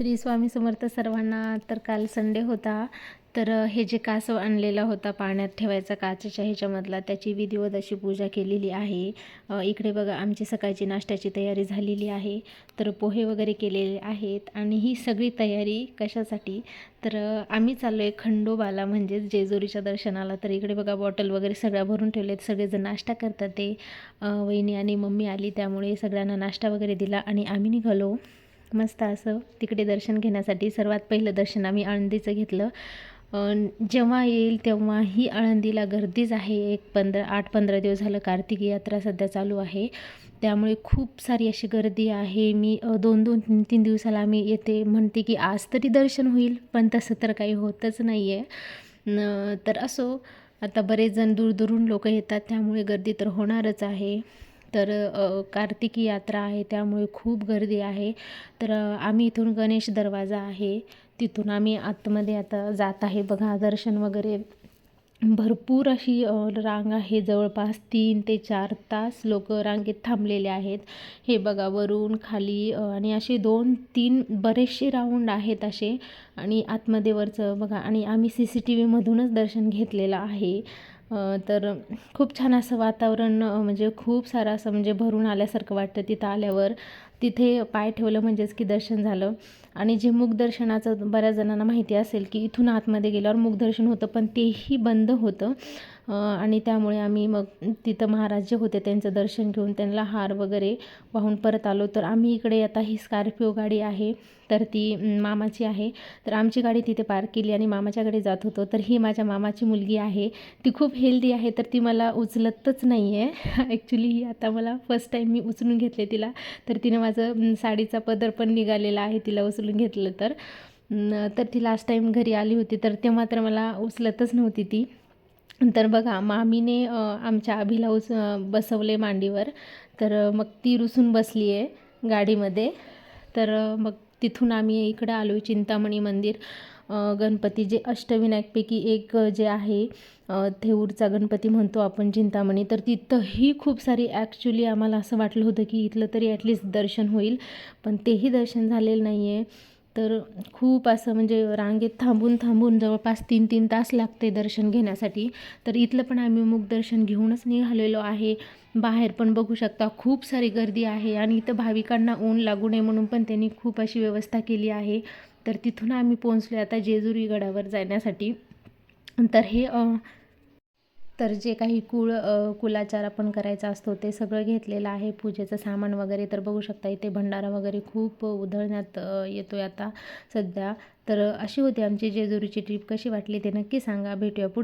श्री स्वामी समर्थ सर्वांना तर काल संडे होता तर हे जे कासव आणलेला होता पाण्यात ठेवायचा काचेच्या ह्याच्यामधला त्याची विधिवत अशी पूजा केलेली आहे. इकडे बघा आमची सकाळची नाश्त्याची तयारी झालेली आहे. तर पोहे वगैरे केलेले आहेत आणि ही सगळी तयारी कशासाठी? तर आम्ही चाललो आहे खंडोबाला म्हणजेच जेजुरीच्या दर्शनाला. तर इकडे बघा बॉटल वगैरे सगळ्या भरून ठेवलेत. सगळेजण नाश्ता करतात ते. वहिनी आणि मम्मी आली त्यामुळे सगळ्यांना नाश्ता वगैरे दिला आणि आम्ही निघालो. मस्त असं तिकडे दर्शन घेण्यासाठी सर्वात पहिलं दर्शन आम्ही आळंदीचं घेतलं. जेव्हा येईल तेव्हाही आळंदीला गर्दीच आहे. एक पंधरा आठ पंधरा दिवस झालं कार्तिकी यात्रा सध्या चालू आहे. त्यामुळे खूप सारी अशी गर्दी आहे. मी दोन दोन तीन तीन दिवसाला आम्ही येते. म्हणते की आज तरी दर्शन होईल पण तसं तर काही होतच नाही आहे न तर असो. आता बरेच जण दूरदूरून लोक येतात त्यामुळे गर्दी तर होणारच आहे. तर कार्तिकी यात्रा आहे त्यामुळे खूप गर्दी आहे. तर आम्ही इथून गणेश दरवाजा आहे. तिथून आम्ही आतमध्ये आता जात आहे. बघा दर्शन वगैरे भरपूर अशी रांग आहे. जवळपास तीन ते चार तास लोक रांगेत थांबलेले आहेत. हे बघा वरून खाली आणि असे दोन तीन बरेचसे राऊंड आहेत असे. आणि आतमध्ये वरचं बघा आणि आम्ही सी सी टी व्हीमधूनच दर्शन घेतलेलं आहे. तर खूप छान असं वातावरण म्हणजे खूप सारं असं म्हणजे भरून आल्यासारखं वाटतं तिथं आल्यावर. तिथे पाय ठेवलं म्हणजेच की दर्शन झालं. आणि जे मुखदर्शनाचं बऱ्याच जणांना माहिती असेल की इथून आतमध्ये गेल्यावर मुखदर्शन होतं पण तेही बंद होतं. आणि त्यामुळे आम्ही मग तिथं महाराज जे होते त्यांचं दर्शन घेऊन त्यांना हार वगैरे वाहून परत आलो. तर आम्ही इकडे आता ही स्कॉर्पिओ गाडी आहे तर ती मामाची आहे. तर आमची गाडी तिथे पार्क केली आणि मामाच्याकडे जात होतो. तर ही माझ्या मामाची मुलगी आहे. ती खूप हेल्दी आहे तर ती मला उचलतच नाही आहे ॲक्च्युली ही आता मला फर्स्ट टाईम मी उचलून घेतले तिला. तर तिनं माझं साडीचा पदर पण निघालेला आहे तिला उचलून घेतलं तर. तर ती लास्ट टाईम घरी आली होती तर तेव्हा तर मला उचलतच नव्हती ती. तर बघा मामीने आमच्या अभिला उच बसवले मांडीवर. तर मग ती रुसून बसली आहे गाडीमध्ये. तर मग तिथून आम्ही इकडं आलो आहे चिंतामणी मंदिर. गणपती जे अष्टविनायकपैकी एक जे आहे थेऊरचा गणपती म्हणतो आपण चिंतामणी. तर तिथंही खूप सारी ॲक्च्युली आम्हाला असं वाटलं होतं की इथलं तरी ॲटलिस्ट दर्शन होईल. पण तेही दर्शन झालेलं नाही आहे तर खूप असं म्हणजे रांगेत थांबून थांबून जवळपास तीन तीन तास लागते दर्शन घेण्यासाठी. तर इथलं पण आम्ही मुखदर्शन घेऊनच निघालेलो आहे. बाहेर पण बघू शकता खूप सारी गर्दी आहे आणि इथं भाविकांना ऊन लागू नये म्हणून पण त्यांनी खूप अशी व्यवस्था केली आहे. तर तिथून आम्ही पोहोचलो आता जेजुरी गडावर जाण्यासाठी. तर हे तर जे काही कुळ कुलाचार आपण करायचा असतो ते सगळं घेतलेलं आहे. पूजेचं सामान वगैरे तर बघू शकता इथे भंडारा वगैरे खूप उधळण्यात येतो आहे आता सध्या. तर अशी होती आमची जेजुरीची ट्रीप कशी वाटली ते नक्की सांगा. भेटूया पुढे